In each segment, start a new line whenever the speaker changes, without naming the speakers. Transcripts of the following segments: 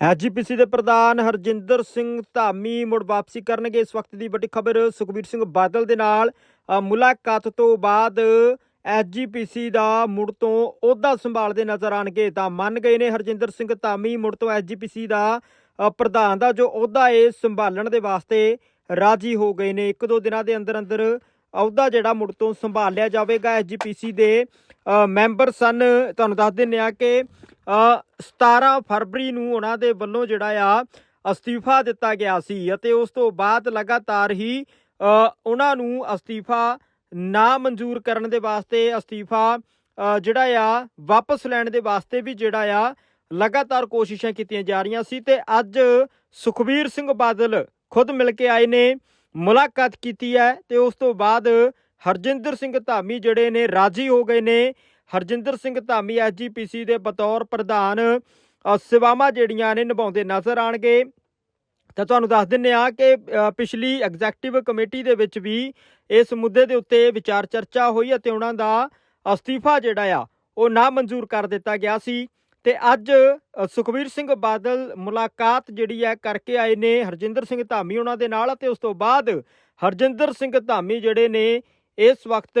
AGPC ਦੇ ਪ੍ਰਧਾਨ ਹਰਜਿੰਦਰ ਸਿੰਘ ਧਾਮੀ ਮੁੜ ਵਾਪਸੀ ਕਰਨਗੇ। ਇਸ ਵਕਤ ਦੀ ਵੱਡੀ ਖਬਰ ਸੁਖਬੀਰ ਸਿੰਘ ਬਾਦਲ ਦੇ ਨਾਲ ਮੁਲਾਕਾਤ ਤੋਂ ਬਾਅਦ ਐਜੀਪੀਸੀ ਦਾ ਮੁੜ ਤੋਂ ਅਹੁਦਾ ਸੰਭਾਲਦੇ ਨਜ਼ਰ ਆਣਗੇ ਤਾਂ ਮੰਨ ਗਏ ਨੇ ਹਰਜਿੰਦਰ ਸਿੰਘ ਧਾਮੀ, ਮੁੜ ਤੋਂ ਐਜੀਪੀਸੀ ਦਾ ਪ੍ਰਧਾਨ ਦਾ ਜੋ ਅਹੁਦਾ ਹੈ ਸੰਭਾਲਣ ਦੇ ਵਾਸਤੇ ਰਾਜੀ ਹੋ ਗਏ ਨੇ। ਇੱਕ ਦੋ ਦਿਨਾਂ ਦੇ ਅੰਦਰ ਅੰਦਰ ਅਹੁਦਾ ਜਿਹੜਾ ਮੁੜ ਤੋਂ ਸੰਭਾਲ ਲਿਆ ਜਾਵੇਗਾ ਐਜੀਪੀਸੀ ਦੇ ਮੈਂਬਰ ਸਨ। ਤੁਹਾਨੂੰ ਦੱਸ ਦਿੰਦੇ ਆ ਕਿ ਅ, 17 ਫਰਵਰੀ ਨੂੰ ਉਹਨਾਂ ਦੇ ਵੱਲੋਂ ਜਿਹੜਾ ਆ ਅਸਤੀਫਾ ਦਿੱਤਾ ਗਿਆ ਸੀ ਅਤੇ ਉਸ ਤੋਂ ਬਾਅਦ ਲਗਾਤਾਰ ਹੀ ਉਹਨਾਂ ਨੂੰ ਅਸਤੀਫਾ ਨਾ ਮਨਜ਼ੂਰ ਕਰਨ ਦੇ ਵਾਸਤੇ ਅਸਤੀਫਾ ਜਿਹੜਾ ਆ ਵਾਪਸ ਲੈਣ ਦੇ ਵਾਸਤੇ ਵੀ ਜਿਹੜਾ ਆ ਲਗਾਤਾਰ ਕੋਸ਼ਿਸ਼ਾਂ ਕੀਤੀਆਂ ਜਾ ਰਹੀਆਂ ਸੀ ਤੇ ਅੱਜ ਸੁਖਬੀਰ ਸਿੰਘ ਬਾਦਲ ਖੁਦ ਮਿਲ ਕੇ ਆਏ ਨੇ। ਮੁਲਾਕਾਤ ਕੀਤੀ ਹੈ ਤੇ ਉਸ ਤੋਂ ਬਾਅਦ ਹਰਜਿੰਦਰ ਸਿੰਘ ਧਾਮੀ ਜਿਹੜੇ ਨੇ, ਰਾਜੀ ਹੋ ਗਏ ਨੇ। ਹਰਜਿੰਦਰ ਸਿੰਘ ਧਾਮੀ ਐਜੀਪੀਸੀ ਦੇ ਬਤੌਰ ਪ੍ਰਧਾਨ ਸੇਵਾਵਾਂ ਜਿਹੜੀਆਂ ਨੇ ਨਿਭਾਉਂਦੇ ਨਜ਼ਰ ਆਣਗੇ ਤਾਂ ਤੁਹਾਨੂੰ ਦੱਸ ਦਿੰਨੇ ਆ ਕਿ ਪਿਛਲੀ ਐਗਜ਼ੈਕਟਿਵ ਕਮੇਟੀ ਦੇ ਵਿੱਚ ਵੀ ਇਸ ਮੁੱਦੇ ਦੇ ਉੱਤੇ ਵਿਚਾਰ ਚਰਚਾ ਹੋਈ ਅਤੇ ਉਹਨਾਂ ਦਾ ਅਸਤੀਫਾ ਜਿਹੜਾ ਆ, ਉਹ ਨਾ ਮਨਜ਼ੂਰ ਕਰ ਦਿੱਤਾ ਗਿਆ ਸੀ। ਤੇ ਅੱਜ ਅ, ਸੁਖਬੀਰ ਸਿੰਘ ਬਾਦਲ ਮੁਲਾਕਾਤ ਜਿਹੜੀ ਹੈ ਕਰਕੇ ਆਏ ਨੇ ਹਰਜਿੰਦਰ ਸਿੰਘ ਧਾਮੀ ਉਹਨਾਂ ਦੇ ਨਾਲ ਅਤੇ ਉਸ ਤੋਂ ਬਾਅਦ ਹਰਜਿੰਦਰ ਸਿੰਘ ਧਾਮੀ ਜਿਹੜੇ ਨੇ ਇਸ ਵਕਤ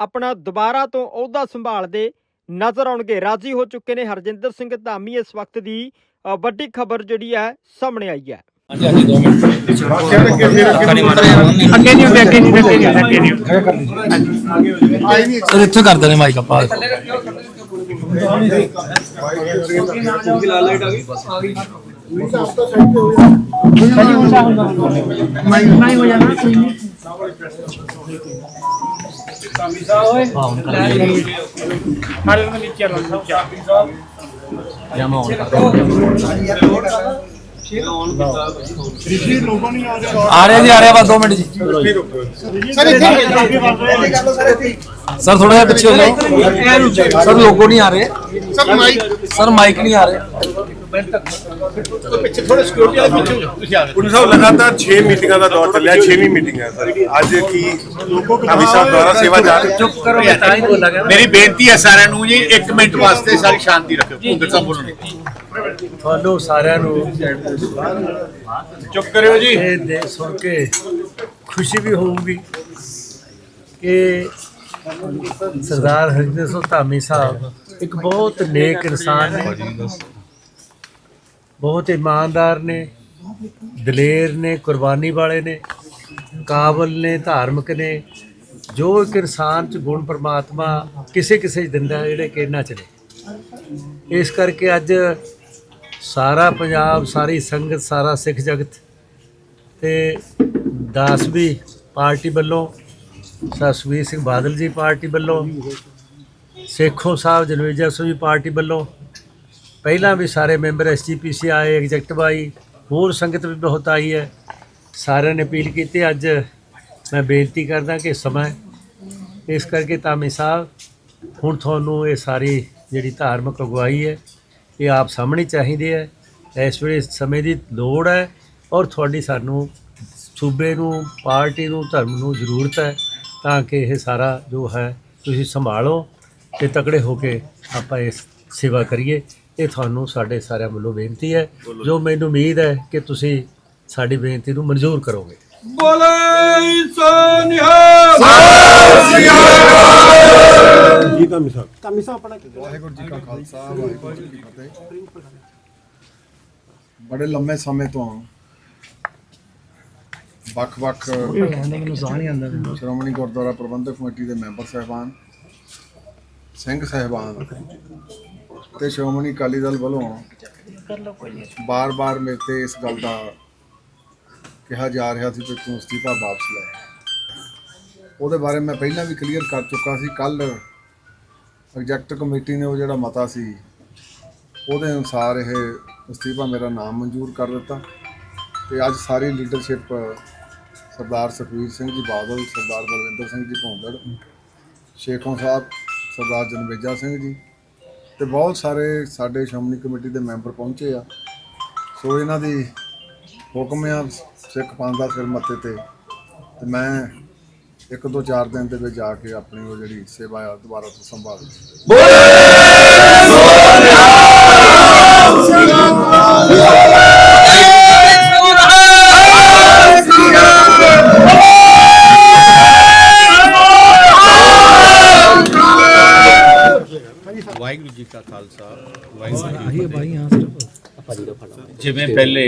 ਆਪਣਾ ਦੁਬਾਰਾ ਤੋਂ ਅਹੁਦਾ ਸੰਭਾਲਦੇ ਨਜ਼ਰ ਆਉਣਗੇ। ਰਾਜੀ ਹੋ ਚੁੱਕੇ ਨੇ ਹਰਜਿੰਦਰ ਸਿੰਘ ਧਾਮੀ ਇਸ ਵਕਤ ਦੀ ਵੱਡੀ ਖਬਰ ਜਿਹੜੀ ਹੈ ਸਾਹਮਣੇ ਆਈ ਹੈ।
ਅੱਗੇ ਨਹੀਂ ਹੁੰਦੇ ਅੱਗੇ ਨਹੀਂ ਹੁੰਦੇ ਅੱਗੇ ਨਹੀਂ ਹੁੰਦੇ।
ਸਰ ਇੱਥੇ ਕਰਦੇ ਨੇ ਮਾਈਕ ਆਪਾਂ।
ਨਹੀਂ ਹੋ ਜਾਣਾ ਕੋਈ ਨਹੀਂ ਮਾਰੇ ਨੂੰ ਨੀਚੇ ਲਾ ਸਾਹਿਬ
ਜਮਾ ਹੋਣ ਕਰ ਆ ਰਹੇ ਜੀ ਆ ਰਹੇ ਬਸ 2 ਮਿੰਟ ਜੀ ਸਰ ਥੋੜਾ ਜਿਹਾ ਪਿੱਛੇ ਹੋ ਜਾਓ। ਸਰ ਲੋਗੋ ਨਹੀਂ ਆ ਰਹੇ।
ਸਰ ਮਾਈਕ
ਸਰ ਮਾਈਕ ਨਹੀਂ ਆ ਰਹੇ।
ਪਿੱਛੇ ਥੋੜਾ ਸਿਕਿਉਰਿਟੀ ਵਾਲੇ ਪਿੱਛੇ ਹੋ ਜਾਓ ਤੁਸੀਂ ਆ ਗਏ ਪੁਲਿਸ ਸਾਹਿਬ ਲਗਾਤਾਰ 6 ਮੀਟਿੰਗਾਂ ਦਾ ਦੌਰ ਚੱਲਿਆ 6ਵੀਂ ਮੀਟਿੰਗ ਹੈ ਸਰ। ਅੱਜ ਕੀ ਕਾਮੀ ਸਾਹਿਬ ਦੁਆਰਾ ਸੇਵਾ ਜਾ ਰਹੇ ਚੁੱਪ ਕਰੋ
ਮੇਰੀ ਬੇਨਤੀ ਹੈ ਸਾਰਿਆਂ ਨੂੰ ਜੀ 1 ਮਿੰਟ ਵਾਸਤੇ ਸਾਰੀ ਸ਼ਾਂਤੀ ਰੱਖੋ ਭੁੰਦਰ ਸਾਹਿਬ ਬੋਲਣ
ਤੁਹਾਨੂੰ ਸਾਰਿਆਂ ਨੂੰ
ਚੁੱਪ ਕਰਿਓ ਜੀ।
ਇਹ ਦੇ ਸੁਣ ਕੇ ਖੁਸ਼ੀ ਵੀ ਹੋਊਗੀ ਕਿ ਸਰਦਾਰ ਹਰਿੰਦਰ ਸਿੰਘ ਧਾਮੀ ਸਾਹਿਬ ਇੱਕ ਬਹੁਤ ਨੇਕ ਇਨਸਾਨ ਨੇ, ਬਹੁਤ ਇਮਾਨਦਾਰ ਨੇ, ਦਲੇਰ ਨੇ, ਕੁਰਬਾਨੀ ਵਾਲੇ ਨੇ, ਕਾਬਲ ਨੇ, ਧਾਰਮਿਕ ਨੇ, ਜੋ ਇੱਕ ਇਨਸਾਨ ਚ ਗੁਣ ਪਰਮਾਤਮਾ ਕਿਸੇ ਕਿਸੇ ਚ ਦਿੰਦਾ ਜਿਹੜੇ ਕਿ ਇਹਨਾਂ ਚ ਨੇ। ਇਸ ਕਰਕੇ ਅੱਜ ਸਾਰਾ ਪੰਜਾਬ, ਸਾਰੀ ਸੰਗਤ, ਸਾਰਾ ਸਿੱਖ ਜਗਤ ਤੇ ਦਾਸਵੀ ਪਾਰਟੀ ਵੱਲੋਂ ਸਸਵੀਰ ਸਿੰਘ ਬਾਦਲ ਜੀ ਪਾਰਟੀ ਵੱਲੋਂ, ਸੇਖੋਂ ਸਾਹਿਬ ਜਨਵੇਜਾ ਸਿੰਘ ਜੀ ਪਾਰਟੀ ਵੱਲੋਂ, ਪਹਿਲਾਂ ਵੀ ਸਾਰੇ ਮੈਂਬਰ ਐਸਜੀਪੀਸੀ ਆਏ ਐਗਜ਼ੈਕਟਿਵ ਆਈ ਹੋਰ ਸੰਗਤ ਵੀ ਬਹੁਤ ਆਈ ਹੈ। ਸਾਰਿਆਂ ਨੇ ਅਪੀਲ ਕੀਤੀ, ਅੱਜ ਮੈਂ ਬੇਨਤੀ ਕਰਦਾ ਕਿ ਸਮਾਂ ਇਸ ਕਰਕੇ ਤਾਮੀ ਸਾਹਿਬ, ਹੁਣ ਤੁਹਾਨੂੰ ਇਹ ਸਾਰੀ ਜਿਹੜੀ ਧਾਰਮਿਕ ਅਗਵਾਈ ਹੈ, ਇਹ ਆਪ ਸਾਹਮਣੇ ਚਾਹੀਦੀ ਹੈ। ਇਸ ਵੇਲੇ ਸਮੇਂ ਦੀ ਲੋੜ ਹੈ ਔਰ ਤੁਹਾਡੀ ਸਾਨੂੰ ਸੂਬੇ ਨੂੰ, ਪਾਰਟੀ ਨੂੰ, ਧਰਮ ਨੂੰ ਜ਼ਰੂਰਤ ਹੈ। ਤਾਂ ਕਿ ਇਹ ਸਾਰਾ ਜੋ ਹੈ ਤੁਸੀਂ ਸੰਭਾਲੋ ਤੇ ਤਕੜੇ ਹੋ ਕੇ ਆਪਾਂ ਇਸ ਸੇਵਾ ਕਰੀਏ। ਇਹ ਤੁਹਾਨੂੰ ਸਾਡੇ ਸਾਰਿਆਂ ਵੱਲੋਂ ਬੇਨਤੀ ਹੈ। ਜੋ ਮੈਨੂੰ ਉਮੀਦ ਹੈ ਕਿ ਤੁਸੀਂ ਸਾਡੀ ਬੇਨਤੀ ਨੂੰ ਮਨਜ਼ੂਰ ਕਰੋਗੇ।
ਵਾਹਿਗੁਰੂ ਜੀ ਕਾ ਖਾਲਸਾ ਵਾਹਿਗੁਰੂ ਜੀ ਕੀ ਫਤਿਹ। ਬੜੇ ਲੰਮੇ ਸਮੇਂ ਤੋਂ ਵੱਖ-ਵੱਖ ਸ਼੍ਰੋਮਣੀ ਗੁਰਦੁਆਰਾ ਪ੍ਰਬੰਧਕ ਕਮੇਟੀ ਦੇ ਮੈਂਬਰ ਸਹਿਬਾਨ ਸਿੰਘ ਸਹਿਬਾਨ ਤੇ ਸ਼੍ਰੋਮਣੀ ਅਕਾਲੀ ਦਲ ਵੱਲੋਂ ਬਾਰ-ਬਾਰ ਮੇਰੇ ਤੇ ਇਸ ਗੱਲ ਦਾ ਕਿਹਾ ਜਾ ਰਿਹਾ ਸੀ ਕਿ ਤੂੰ ਅਸਤੀਫਾ ਵਾਪਸ ਲੈ। ਉਹਦੇ ਬਾਰੇ ਮੈਂ ਪਹਿਲਾਂ ਵੀ ਕਲੀਅਰ ਕਰ ਚੁੱਕਾ ਸੀ ਕੱਲ ਐਗਜ਼ੈਕਟ ਕਮੇਟੀ ਨੇ ਉਹ ਜਿਹੜਾ ਮਤਾ ਸੀ ਉਹਦੇ ਅਨੁਸਾਰ ਇਹ ਅਸਤੀਫਾ ਮੇਰਾ ਨਾਮ ਮਨਜ਼ੂਰ ਕਰ ਦਿੱਤਾ ਤੇ ਅੱਜ ਸਾਰੀ ਲੀਡਰਸ਼ਿਪ ਸਰਦਾਰ ਸੁਖਬੀਰ ਸਿੰਘ ਜੀ ਬਾਦਲ ਸਰਦਾਰ ਬਲਵਿੰਦਰ ਸਿੰਘ ਜੀ ਭੌਂਦੜ ਸ਼ੇਖੋਂ ਸਾਹਿਬ ਸਰਦਾਰ ਜਨਵੇਜਾ ਸਿੰਘ ਜੀ ਤੇ ਬਹੁਤ ਸਾਰੇ ਸਾਡੇ ਸ਼੍ਰੋਮਣੀ ਕਮੇਟੀ ਦੇ ਮੈਂਬਰ ਪਹੁੰਚੇ ਆ। ਸੋ ਇਹਨਾਂ ਦੀ ਹੁਕਮ ਆ ਸਿੱਖ ਪੰਥ ਦਾ ਸਿਰ ਮੱਥੇ ਤੇ ਤੇ ਮੈਂ ਇੱਕ ਦੋ ਚਾਰ ਦਿਨ ਦੇ ਵਿੱਚ ਜਾ ਕੇ ਆਪਣੀ ਉਹ ਜਿਹੜੀ ਸੇਵਾ ਆ ਦੁਬਾਰਾ ਤੋਂ ਸੰਭਾਲ
ਬੋਲੇ! ਜੀ ਕਾ ਖਾਲਸਾ ਵਾਹਿਗੁਰੂ ਜੀ ਕੀ ਫਤਿਹ।
ਜਿਵੇਂ ਪਹਿਲੇ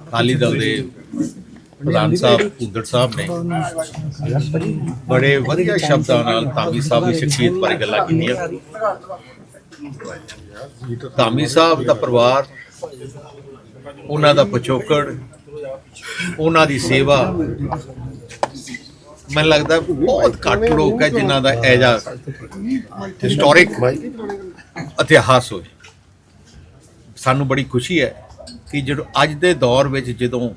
ਅਕਾਲੀ ਦਲ ਦੇ ਪ੍ਰਧਾਨ ਸਾਹਿਬ ਭੁੰਦਰ ਸਾਹਿਬ ਨੇ ਬੜੇ ਵਧੀਆ ਸ਼ਬਦਾਂ ਨਾਲ ਧਾਮੀ ਸਾਹਿਬ ਦੀ ਸ਼ਖਸੀਅਤ ਬਾਰੇ ਗੱਲਾਂ ਕੀਤੀਆਂ। ਧਾਮੀ ਸਾਹਿਬ ਦਾ ਪਰਿਵਾਰ ਉਹਨਾਂ ਦਾ ਪਛੋਕੜ ਉਹਨਾਂ ਦੀ ਸੇਵਾ ਮੈਨੂੰ ਲੱਗਦਾ ਬਹੁਤ ਘੱਟ ਲੋਕ ਹੈ ਜਿਨ੍ਹਾਂ ਦਾ ਐਜਾ ਹਿਸਟੋਰਿਕ ਇਤਿਹਾਸ ਹੋਏ ਸਾਨੂੰ ਬੜੀ ਖੁਸ਼ੀ ਹੈ ਕਿ ਜਦੋਂ ਅੱਜ ਦੇ ਦੌਰ ਵਿੱਚ ਜਦੋਂ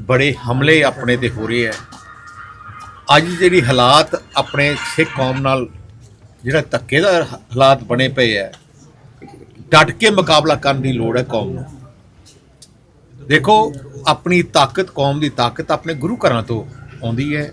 ਬੜੇ ਹਮਲੇ ਆਪਣੇ ਤੇ ਹੋ ਰਹੇ ਹੈ, ਅੱਜ ਜਿਹੜੀ ਹਾਲਾਤ ਆਪਣੇ ਸਿੱਖ ਕੌਮ ਨਾਲ ਜਿਹੜਾ ਧੱਕੇ ਦਾ ਹਾਲਾਤ ਬਣੇ ਪਏ ਹੈ, ਡਟ ਕੇ ਮੁਕਾਬਲਾ ਕਰਨ ਦੀ ਲੋੜ ਹੈ ਕੌਮ ਨੂੰ। ਦੇਖੋ, ਆਪਣੀ ਤਾਕਤ, ਕੌਮ ਦੀ ਤਾਕਤ ਆਪਣੇ ਗੁਰੂ ਘਰਾਂ ਤੋਂ ਆਉਂਦੀ ਹੈ।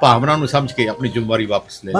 ਭਾਵਨਾ ਨੂੰ ਸਮਝ ਕੇ ਆਪਣੀ ਜ਼ਿੰਮੇਵਾਰੀ ਵਾਪਸ ਲੈ ਲਈ।